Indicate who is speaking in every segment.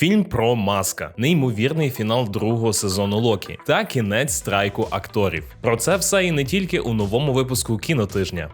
Speaker 1: фільм про маска, неймовірний фінал другого сезону Локі та кінець страйку акторів. Про це все і не тільки у новому випуску кінотижня.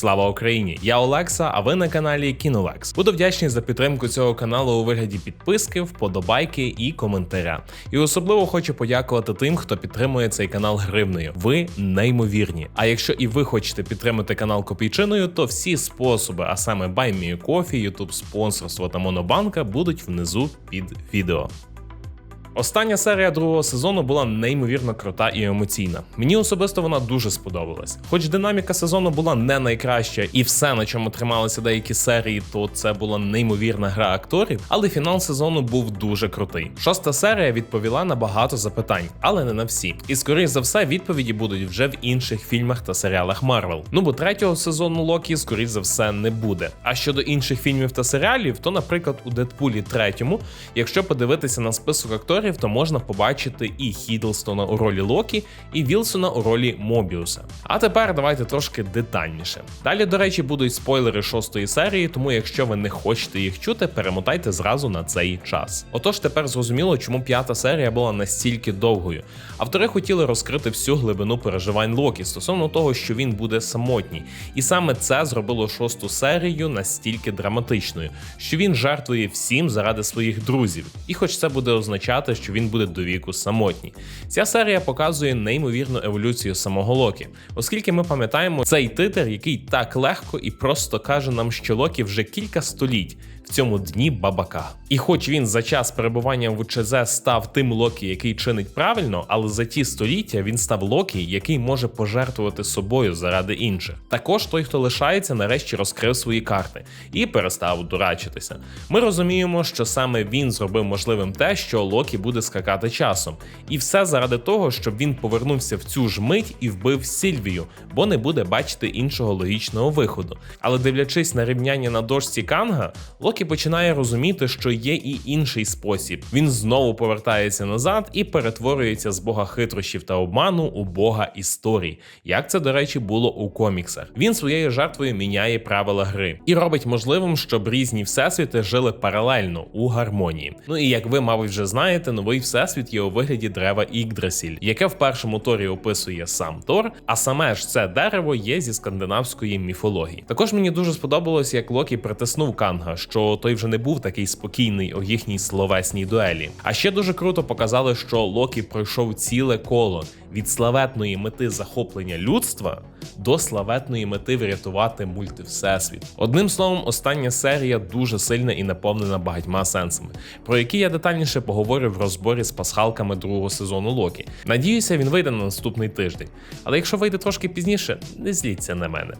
Speaker 1: Слава Україні! Я Олекса, а ви на каналі Кінолекс. Буду вдячний за підтримку цього каналу у вигляді підписки, вподобайки і коментаря. І особливо хочу подякувати тим, хто підтримує цей канал гривнею. Ви неймовірні. А якщо і ви хочете підтримати канал копійчиною, то всі способи, а саме BuyMeACoffee, YouTube спонсорство та Монобанка, будуть внизу під відео. Остання серія другого сезону була неймовірно крута і емоційна. Мені особисто вона дуже сподобалась. Хоч динаміка сезону була не найкраща, і все, на чому трималися деякі серії, то це була неймовірна гра акторів, але фінал сезону був дуже крутий. Шоста серія відповіла на багато запитань, але не на всі. І скоріш за все, відповіді будуть вже в інших фільмах та серіалах Марвел. Ну бо третього сезону Локі, скоріш за все, не буде. А щодо інших фільмів та серіалів, то, наприклад, у Дедпулі третьому, якщо подивитися на список акторів, то можна побачити і Хідлстона у ролі Локі, і Вілсона у ролі Мобіуса. А тепер давайте трошки детальніше. Далі, до речі, будуть спойлери шостої серії, тому якщо ви не хочете їх чути, перемотайте зразу на цей час. Отож, тепер зрозуміло, чому п'ята серія була настільки довгою. Автори хотіли розкрити всю глибину переживань Локі стосовно того, що він буде самотній, і саме це зробило шосту серію настільки драматичною, що він жертвує всім заради своїх друзів. І хоч це буде означати, що він буде до віку самотній. Ця серія показує неймовірну еволюцію самого Локі, оскільки ми пам'ятаємо цей титр, який так легко і просто каже нам, що Локі вже кілька століть в цьому дні бабака. І хоч він за час перебування в УЧЗ став тим Локі, який чинить правильно, але за ті століття він став Локі, який може пожертвувати собою заради інших. Також той, хто лишається, нарешті розкрив свої карти і перестав дурачитися. Ми розуміємо, що саме він зробив можливим те, що Локі буде скакати часом, і все заради того, щоб він повернувся в цю ж мить і вбив Сільвію, бо не буде бачити іншого логічного виходу. Але дивлячись на рівняння на дошці Канга, Локі починає розуміти, що є і інший спосіб. Він знову повертається назад і перетворюється з бога хитрощів та обману у бога історій. Як це, до речі, було у коміксах. Він своєю жертвою міняє правила гри і робить можливим, щоб різні всесвіти жили паралельно у гармонії. Ну і як ви, мабуть, вже знаєте, новий всесвіт є у вигляді дерева Ігдрасіль, яке в першому торі описує сам Тор, а саме ж це дерево є зі скандинавської міфології. Також мені дуже сподобалось, як Локі притиснув Канга, що той вже не був такий спокійний у їхній словесній дуелі. А ще дуже круто показали, що Локі пройшов ціле коло від славетної мети захоплення людства до славетної мети врятувати мультивсесвіт. Одним словом, остання серія дуже сильна і наповнена багатьма сенсами, про які я детальніше поговорю в розборі з пасхалками другого сезону Локі. Надіюся, він вийде на наступний тиждень. Але якщо вийде трошки пізніше, не зліться на мене.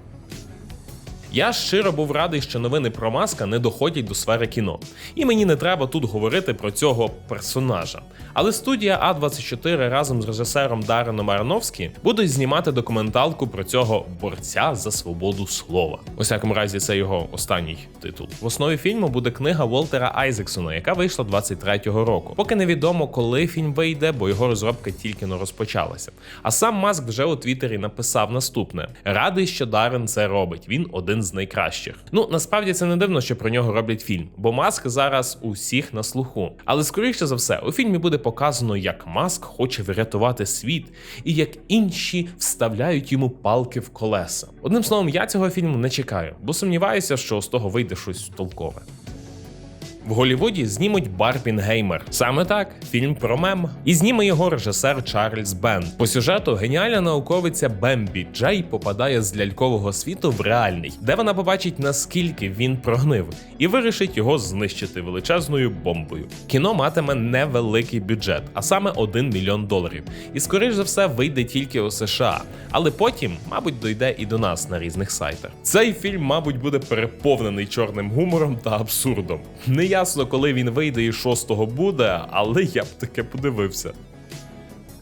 Speaker 1: Я щиро був радий, що новини про маска не доходять до сфери кіно, і мені не треба тут говорити про цього персонажа. Але студія А24 разом з режисером Дареном Ароновські будуть знімати документалку про цього борця за свободу слова. У всякому разі, це його останній титул. В основі фільму буде книга Волтера Айзексона, яка вийшла 23-го року. Поки невідомо, коли фільм вийде, бо його розробка тільки но розпочалася. А сам Маск вже у Твіттері написав наступне: радий, що Дарен це робить. Він один з найкращих. Ну насправді це не дивно, що про нього роблять фільм, бо Маск зараз усіх на слуху. Але скоріше за все, у фільмі буде показано, як Маск хоче врятувати світ, і як інші вставляють йому палки в колеса. Одним словом, я цього фільму не чекаю, бо сумніваюся, що з того вийде щось толкове. В Голівуді знімуть Барбінгеймер. Саме так, фільм про мем. І зніме його режисер Чарльз Бен. По сюжету геніальна науковиця Бембі Джей попадає з лялькового світу в реальний, де вона побачить наскільки він прогнив, і вирішить його знищити величезною бомбою. Кіно матиме невеликий бюджет, а саме 1 мільйон доларів. І скоріш за все вийде тільки у США, але потім, мабуть, дойде і до нас на різних сайтах. Цей фільм, мабуть, буде переповнений чорним гумором та абсурдом. Не ясно, коли він вийде і шостого буде, але я б таке подивився.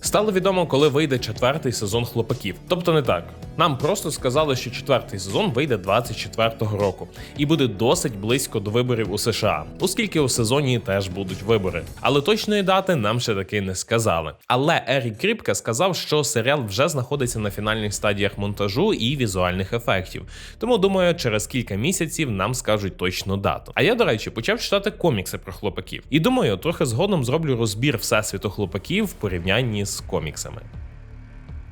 Speaker 1: Стало відомо, коли вийде четвертий сезон хлопаків. Тобто не так. Нам просто сказали, що четвертий сезон вийде 24-го року і буде досить близько до виборів у США, оскільки у сезоні теж будуть вибори. Але точної дати нам ще таки не сказали. Але Ерік Кріпка сказав, що серіал вже знаходиться на фінальних стадіях монтажу і візуальних ефектів. Тому думаю, через кілька місяців нам скажуть точну дату. А я, до речі, почав читати комікси про хлопаків. І думаю, трохи згодом зроблю розбір всесвіту хлопаків в порівнянні з коміксами.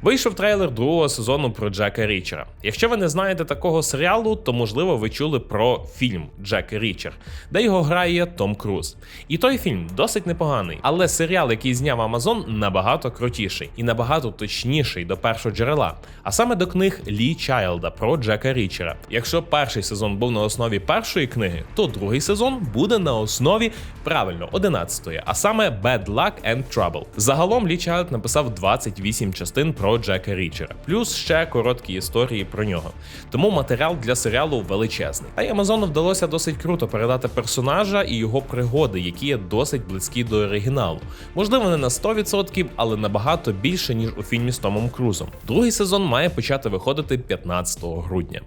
Speaker 1: Вийшов трейлер другого сезону про Джека Річера. Якщо ви не знаєте такого серіалу, то можливо ви чули про фільм Джек Річер, де його грає Том Круз. І той фільм досить непоганий, але серіал, який зняв Амазон, набагато крутіший і набагато точніший до першого джерела, а саме до книг Лі Чайлда про Джека Річера. Якщо перший сезон був на основі першої книги, то другий сезон буде на основі правильно 11-ї, а саме Bad Luck and Trouble. Загалом Лі Чайлд написав 28 частин про Джека Річера, плюс ще короткі історії про нього. Тому матеріал для серіалу величезний. А й Амазону вдалося досить круто передати персонажа і його пригоди, які є досить близькі до оригіналу. Можливо, не на 100%, але набагато більше ніж у фільмі з Томом Крузом. Другий сезон має почати виходити 15 грудня.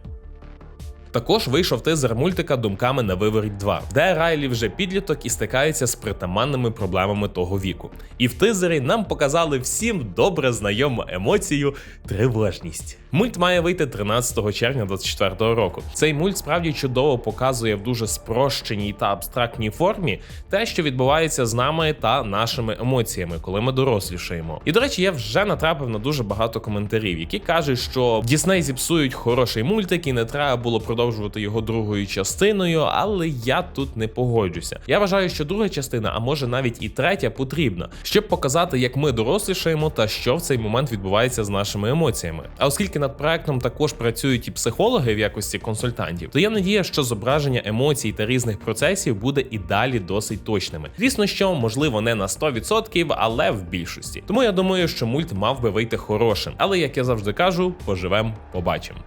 Speaker 1: Також вийшов тизер мультика Думками на виворіть 2, де Райлі вже підліток і стикається з притаманними проблемами того віку. І в тизері нам показали всім добре знайому емоцію тривожність. Мульт має вийти 13 червня 2024 року. Цей мульт справді чудово показує в дуже спрощеній та абстрактній формі те, що відбувається з нами та нашими емоціями, коли ми дорослішаємо. І до речі, я вже натрапив на дуже багато коментарів, які кажуть, що Дісней зіпсують хороший мультик і не треба було продовжувати його другою частиною, але я тут не погоджуся. Я вважаю, що друга частина, а може навіть і третя, потрібна, щоб показати, як ми дорослішаємо та що в цей момент відбувається з нашими емоціями. А оскільки над проектом також працюють і психологи в якості консультантів, то я надія, що зображення емоцій та різних процесів буде і далі досить точними. Звісно, що можливо не на 100%, але в більшості. Тому я думаю, що мульт мав би вийти хорошим. Але як я завжди кажу, поживем, побачимо.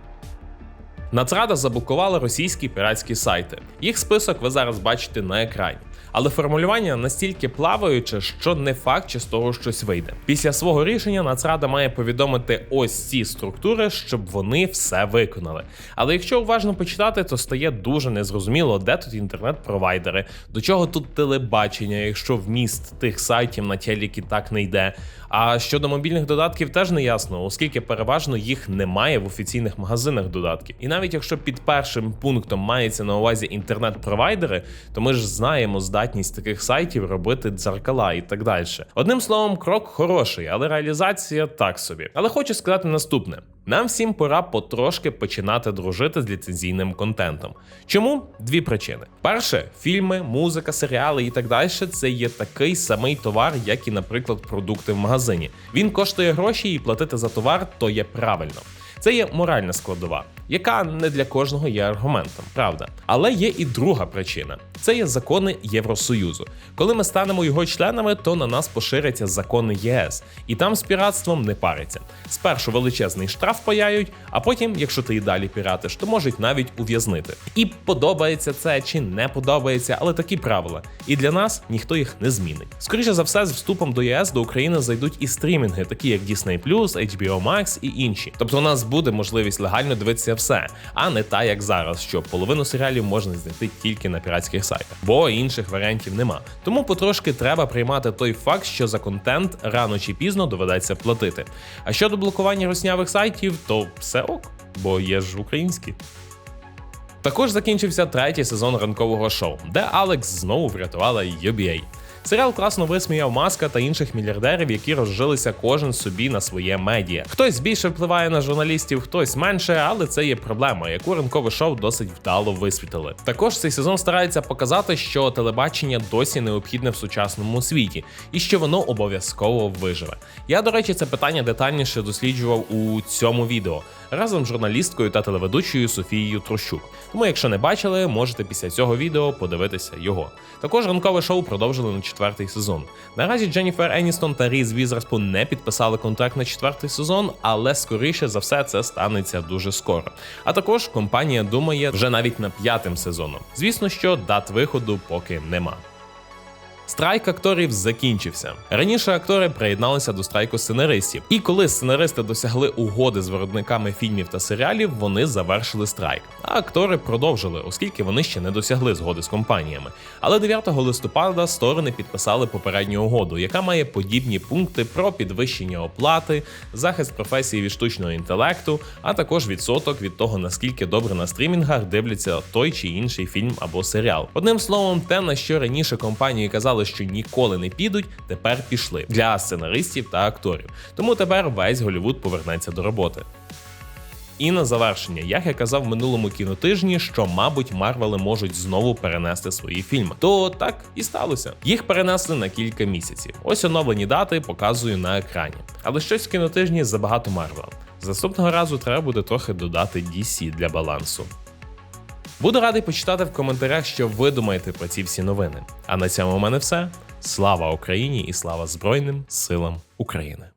Speaker 1: Нацрада заблокувала російські піратські сайти. Їх список ви зараз бачите на екрані. Але формулювання настільки плаваюче, що не факт, чи з того щось вийде. Після свого рішення Нацрада має повідомити ось ці структури, щоб вони все виконали. Але якщо уважно почитати, то стає дуже незрозуміло, де тут інтернет-провайдери, до чого тут телебачення, якщо вміст тих сайтів на телекі так не йде. А щодо мобільних додатків теж не ясно, оскільки переважно їх немає в офіційних магазинах додатків. І навіть якщо під першим пунктом мається на увазі інтернет-провайдери, то ми ж знаємо здатність таких сайтів робити дзеркала і так далі. Одним словом, крок хороший, але реалізація так собі. Але хочу сказати наступне: нам всім пора потрошки починати дружити з ліцензійним контентом. Чому? Дві причини: перше, фільми, музика, серіали і так далі це є такий самий товар, як і, наприклад, продукти в магазині. Він коштує гроші, і платити за товар то є правильно. Це є моральна складова, яка не для кожного є аргументом, правда. Але є і друга причина: це є закони Євросоюзу. Коли ми станемо його членами, то на нас поширяться закони ЄС, і там з піратством не париться. Спершу величезний штраф паяють, а потім, якщо ти і далі піратиш, то можуть навіть ув'язнити. І подобається це чи не подобається, але такі правила. І для нас ніхто їх не змінить. Скоріше за все, з вступом до ЄС до України зайдуть і стрімінги, такі як Disney+, HBO Max і інші. Тобто у нас буде можливість легально дивитися все, а не та як зараз, що половину серіалів можна знайти тільки на піратських сайтах, бо інших варіантів нема. Тому потрошки треба приймати той факт, що за контент рано чи пізно доведеться платити. А щодо блокування руснявих сайтів, то все ок, бо є ж українські. Також закінчився третій сезон ранкового шоу, де Алекс знову врятувала UBA. Серіал класно висміяв маска та інших мільярдерів, які розжилися кожен собі на своє медіа. Хтось більше впливає на журналістів, хтось менше, але це є проблема, яку ранкове шоу досить вдало висвітили. Також цей сезон старається показати, що телебачення досі необхідне в сучасному світі і що воно обов'язково виживе. Я, до речі, це питання детальніше досліджував у цьому відео разом з журналісткою та телеведучою Софією Трощук. Тому, якщо не бачили, можете після цього відео подивитися його. Також ранкове шоу продовжили на четвертий сезон. Наразі Дженніфер Еністон та Різ Візерспун не підписали контракт на четвертий сезон, але скоріше за все це станеться дуже скоро. А також компанія думає вже навіть на п'ятим сезоном. Звісно, що дат виходу поки нема. Страйк акторів закінчився. Раніше актори приєдналися до страйку сценаристів, і коли сценаристи досягли угоди з виробниками фільмів та серіалів, вони завершили страйк. А актори продовжили, оскільки вони ще не досягли згоди з компаніями. Але 9 листопада сторони підписали попередню угоду, яка має подібні пункти про підвищення оплати, захист професії від штучного інтелекту, а також відсоток від того, наскільки добре на стрімінгах дивляться той чи інший фільм або серіал. Одним словом, те, на що раніше компанії казали, що ніколи не підуть, тепер пішли для сценаристів та акторів. Тому тепер весь Голівуд повернеться до роботи. І на завершення, як я казав в минулому кінотижні, що, мабуть, Марвели можуть знову перенести свої фільми. То так і сталося. Їх перенесли на кілька місяців. Ось оновлені дати показую на екрані. Але щось в кінотижні забагато Марвела. З наступного разу треба буде трохи додати DC для балансу. Буду радий почитати в коментарях, що ви думаєте про ці всі новини. А на цьому у мене все. Слава Україні і слава Збройним силам України!